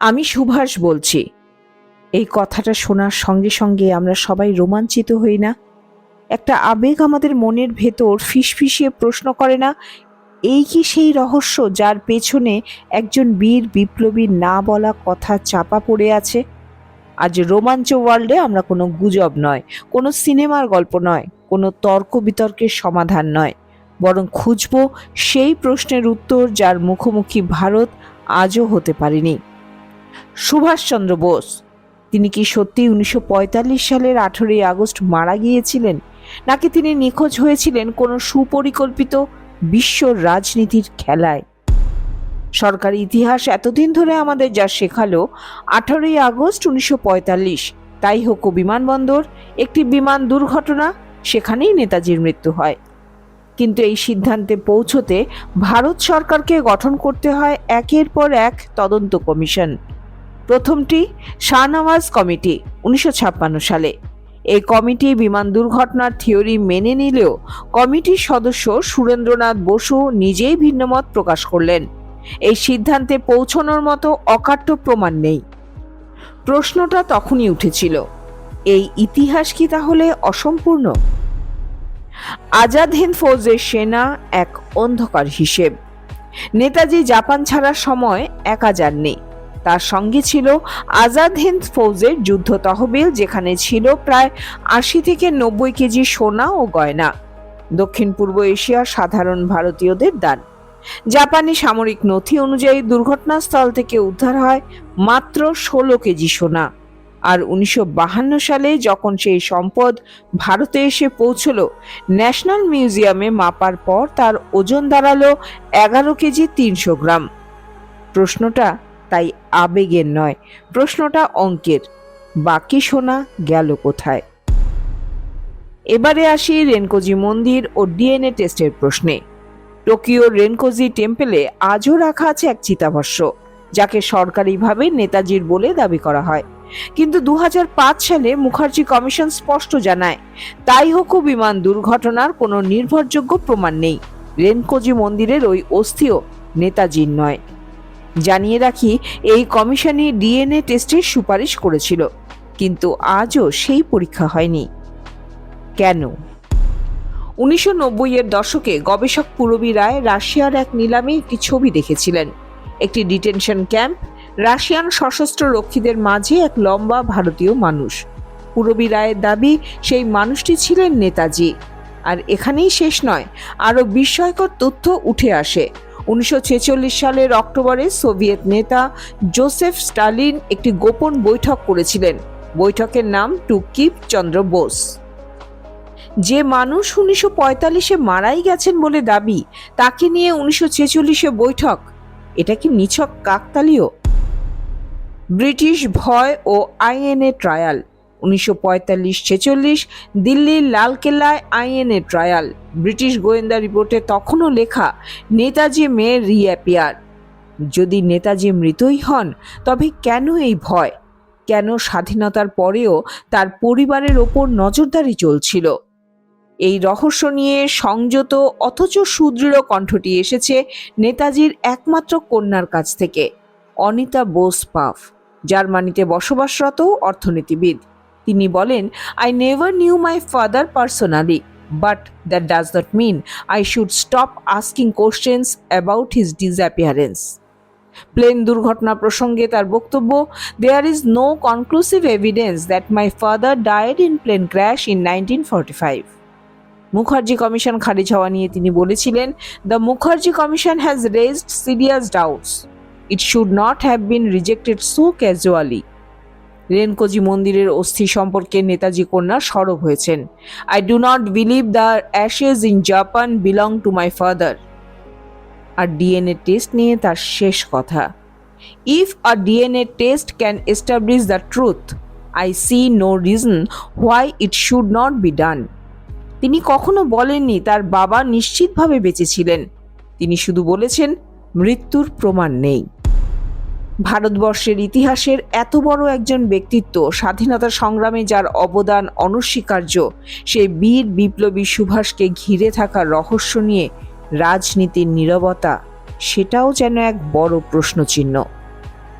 আমি সুভাষ বলছি। এই কথাটা শোনার সঙ্গে সঙ্গে আমরা সবাই রোমাঞ্চিত হই না। একটা আবেগ আমাদের মনের ভেতর ফিসফিসিয়ে প্রশ্ন করে না, এই কি সেই রহস্য যার পেছনে একজন বীর বিপ্লবীর না বলা কথা চাপা পড়ে আছে? আজ রোমাঞ্চ ওয়ার্ল্ডে আমরা কোনো গুজব নয়, কোনো সিনেমার গল্প নয়, কোনো তর্ক বিতর্কের সমাধান নয়। বরং খুঁজব সেই প্রশ্নের উত্তর যার মুখোমুখি ভারত আজও হতে পারেনি। সুভাষচন্দ্র বোস। তিনি কি সত্যি উনিশশো পঁয়তাল্লিশ সালের আঠেরোই আগস্ট মারা গিয়েছিলেন? নাকি তিনি নিখোঁজ হয়েছিলেন কোনো সুপরিকল্পিত বিশ্ব রাজনীতির খেলায়? সরকারি ইতিহাস এতদিন ধরে আমাদের যা শেখালো, আঠারোই আগস্ট উনিশশো পঁয়তাল্লিশ। তাই হোক, বিমানবন্দর, একটি বিমান দুর্ঘটনা, সেখানেই নেতাজির মৃত্যু হয়। কিন্তু এই সিদ্ধান্তে পৌঁছতে ভারত সরকারকে গঠন করতে হয় একের পর এক তদন্ত কমিশন। প্রথমটি শাহনওয়াজ কমিটি, উনিশশো ছাপ্পান্ন সালে। এই কমিটি বিমান দুর্ঘটনার থিওরি মেনে নিলেও কমিটির সদস্য সুরেন্দ্রনাথ বসু নিজেই ভিন্নমত প্রকাশ করলেন। এই সিদ্ধান্তে পৌঁছানোর মতো অকাট্য প্রমাণ নেই। প্রশ্নটা তখনই উঠেছিল, এই ইতিহাস কি তাহলে অসম্পূর্ণ? আজাদ হিন্দ ফৌজের সেনা এক অন্ধকার হিসেব। নেতাজি জাপান ছাড়ার সময় একা যাননি তার সঙ্গে ছিল আজাদ হিন্দ ফৌজের যুদ্ধ তহবিল, যেখানে ছিল প্রায় আশি থেকে নব্বই কেজি সোনা ও গয়না। দক্ষিণ পূর্ব এশিয়ার সাধারণ ভারতীয়দের দান। জাপানি সামরিক নথি অনুযায়ী দুর্ঘটনাস্থল থেকে উদ্ধার হয় মাত্র ষোলো কেজি সোনা। আর উনিশশো সালে যখন সেই সম্পদ ভারতে এসে পৌঁছল, ন্যাশনাল মিউজিয়ামে মাপার পর তার ওজন দাঁড়াল এগারো কেজি তিনশো গ্রাম। প্রশ্নটা তাই আবেগের নয়। প্রশ্নটা অঙ্কের। বাকি সোনা গেল কোথায়? এবারে আসি রেনকোজি মন্দির ও ডিএনএ টেস্টের প্রশ্নে। টোকিওর রেনকোজি টেম্পেলে আজও রাখা আছে এক চিতাভস্য যাকে সরকারিভাবে নেতাজির বলে দাবি করা হয়। কিন্তু দু হাজার পাঁচ সালে মুখার্জি কমিশন স্পষ্ট জানায়, তাই হোক বিমান দুর্ঘটনার কোনো নির্ভরযোগ্য প্রমাণ নেই। রেনকোজি মন্দিরের ওই অস্থিও নেতাজির নয়। জানিয়ে রাখি, এই কমিশনই ডিএনএ টেস্টের সুপারিশ করেছিল, কিন্তু আজও সেই পরীক্ষা হয়নি। কেন? উনিশশো এর দশকে গবেষক পুরবী রায় রাশিয়ার এক নিলামে একটি ছবি দেখেছিলেন। একটি ডিটেনশন ক্যাম্প, রাশিয়ান সশস্ত্র রক্ষীদের মাঝে এক লম্বা ভারতীয় মানুষ। পুরবী রায়ের দাবি, সেই মানুষটি ছিলেন নেতাজি। আর এখানেই শেষ নয়, আরও বিস্ময়কর তথ্য উঠে আসে। উনিশশো সালের অক্টোবরে সোভিয়েত নেতা জোসেফ স্টালিন একটি গোপন বৈঠক করেছিলেন। বৈঠকের নাম টু কিপ চন্দ্র বোস। যে মানুষ উনিশশো পঁয়তাল্লিশে মারাই গেছেন বলে দাবি, তাকে নিয়ে উনিশশো ছেচল্লিশে বৈঠক। এটা কি নিছক কাকতালীয়? ব্রিটিশ ভয় ও আইএনএ ট্রায়াল। উনিশশো পঁয়তাল্লিশ ছেচল্লিশ দিল্লির লালকেল্লায় আইএনএ ট্রায়াল। ব্রিটিশ গোয়েন্দা রিপোর্টে তখনও লেখা, নেতাজি মে রিঅ্যাপিয়ার। যদি নেতাজি মৃতই হন, তবে কেন এই ভয়? কেন স্বাধীনতার পরেও তার পরিবারের ওপর নজরদারি চলছিল? এই রহস্য নিয়ে সংযত অথচ সুদৃঢ় কণ্ঠটি এসেছে নেতাজির একমাত্র কন্যার কাছ থেকে, অনিতা বোস পাফ, জার্মানিতে বসবাসরত অর্থনীতিবিদ। তিনি বলেন I never knew my father personally but that does not mean I should stop asking questions about his disappearance plane দুর্ঘটনা প্রসঙ্গে তার বক্তব্য there is no conclusive evidence that my father died in plane crash in nineteen forty five Mukherjee commission খারিজ হওয়া নিয়ে তিনি বলেছিলেন the Mukherjee commission has raised serious doubts it should not have been rejected so casually Renkoji মন্দিরের অস্থি সম্পর্কে নেতাজি কন্যা সরব হয়েছেন। I do not believe the ashes in Japan belong to my father R DNA test নিয়ে তার শেষ কথা। If a DNA test can establish the truth I see no reason why it should not be done তিনি কখনো বলেননি তার বাবা নিশ্চিতভাবে বেঁচে ছিলেন। তিনি শুধু বলেছেন, মৃত্যুর প্রমাণ নেই। ভারতবর্ষের ইতিহাসের এত বড় একজন ব্যক্তিত্ব স্বাধীনতা সংগ্রামে যার অবদান অনস্বীকার্য সেই বীর বিপ্লবী সুভাষকে ঘিরে থাকা রহস্য নিয়ে রাজনীতির নীরবতা, সেটাও যেন এক বড় প্রশ্নচিহ্ন।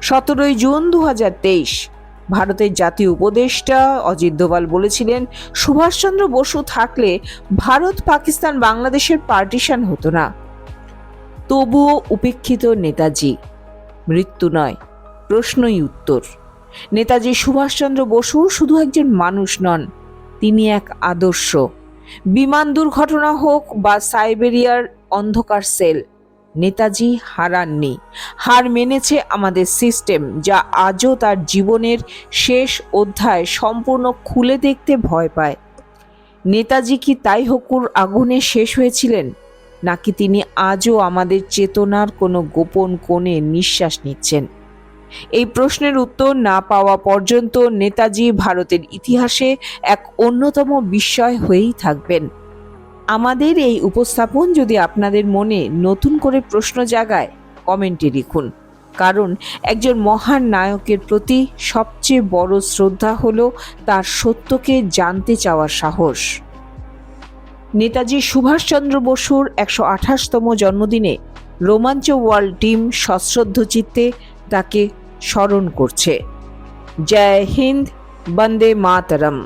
সতেরোই জুন দু হাজার তেইশ, ভারতের জাতীয় উপদেষ্টা অজিত দোভাল বলেছিলেন, সুভাষচন্দ্র বসু থাকলে ভারত পাকিস্তান বাংলাদেশের পার্টিশন হতো না। তবুও উপেক্ষিত নেতাজি মৃত্যু নয়, প্রশ্নই উত্তর। নেতাজি সুভাষচন্দ্র বসু শুধু একজন মানুষ নন, তিনি এক আদর্শ। বিমান দুর্ঘটনা হোক বা সাইবেরিয়ার অন্ধকার সেল, নেতাজি হারাননি। হার মেনেছে আমাদের সিস্টেম, যা আজও তার জীবনের শেষ অধ্যায় সম্পূর্ণ খুলে দেখতে ভয় পায়। নেতাজি কি তাই হকুর আগুনে শেষ হয়েছিলেন? নাকি তিনি আজও আমাদের চেতনার কোনো গোপন কোণে নিঃশ্বাস নিচ্ছেন? এই প্রশ্নের উত্তর না পাওয়া পর্যন্ত নেতাজি ভারতের ইতিহাসে এক অন্যতম বিস্ময় হয়েই থাকবেন। আমাদের এই উপস্থাপন যদি আপনাদের মনে নতুন করে প্রশ্ন জাগায়, কমেন্টে লিখুন। কারণ একজন মহান নায়কের প্রতি সবচেয়ে বড় শ্রদ্ধা হল তার সত্যকে জানতে চাওয়ার সাহস। নেতাজি সুভাষচন্দ্র বসুর একশো আঠাশতম জন্মদিনে রোমাঞ্চ ওয়ার্ল্ড টিম সশ্রদ্ধ চিত্তে তাকে স্মরণ করছে। জয় হিন্দ, বন্দে মাতরম।